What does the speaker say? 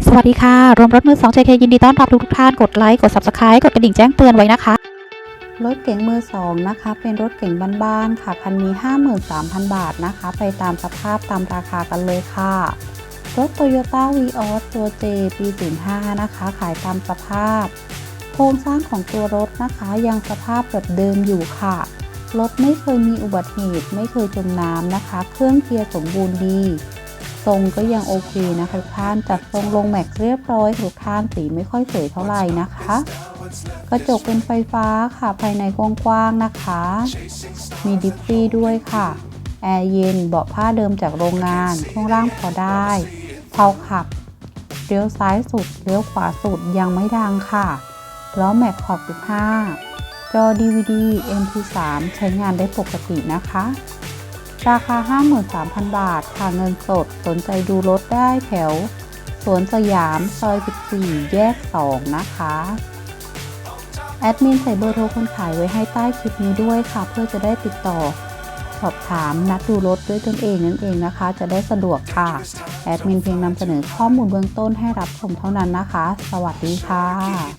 สวัสดีค่ะ รวมรถมือ2 JK ยินดีต้อนรับทุกทุกท่านกดไลค์ กด Subscribe กดกระดิ่งแจ้งเตือนไว้นะคะ รถเก๋งมือ2นะคะ เป็นรถเก๋งบ้านๆค่ะ คันนี้ 53,000 บาทนะคะ ไปตามสภาพตามราคากันเลยค่ะ รถ Toyota Vios ตัว J ปี05นะคะ ขายตามสภาพ โครงสร้างของตัวรถนะคะยังสภาพแบบเดิมอยู่ค่ะ รถไม่เคยมีอุบัติเหตุ ไม่เคยจมน้ำนะคะ เครื่องเกียร์สมบูรณ์ดี ทรงก็ยังโอเคนะคะทุกท่านจัดทรงลงแม็กเรียบร้อยทุกท่านสีไม่ค่อยสวยเท่าไหร่นะคะ กระจกเป็นไฟฟ้าค่ะภายในกว้างๆนะคะ มีดิฟฟี่ด้วยค่ะ แอร์เย็นเบาะผ้าเดิมจากโรงงานช่วงล่างพอได้เพาขับเลี้ยวซ้ายสุดเลี้ยวขวาสุดยังไม่ดังค่ะล้อแม็กขอบ 15 จอ DVD MP3 ใช้งานได้ปกตินะคะ ราคา 53,000 บาทค่ะเงินสดสนใจดูรถได้แถว สวนสยามซอย 14 แยก 2 นะคะ แอดมินใส่เบอร์โทรคนขายไว้ให้ใต้คลิปนี้ด้วยค่ะ เพื่อจะได้ติดต่อสอบถามนัดดูรถด้วยตนเองนั่นเองนะคะ จะได้สะดวกค่ะ แอดมินเพียงนำเสนอข้อมูลเบื้องต้นให้รับชมเท่านั้นนะคะ สวัสดีค่ะ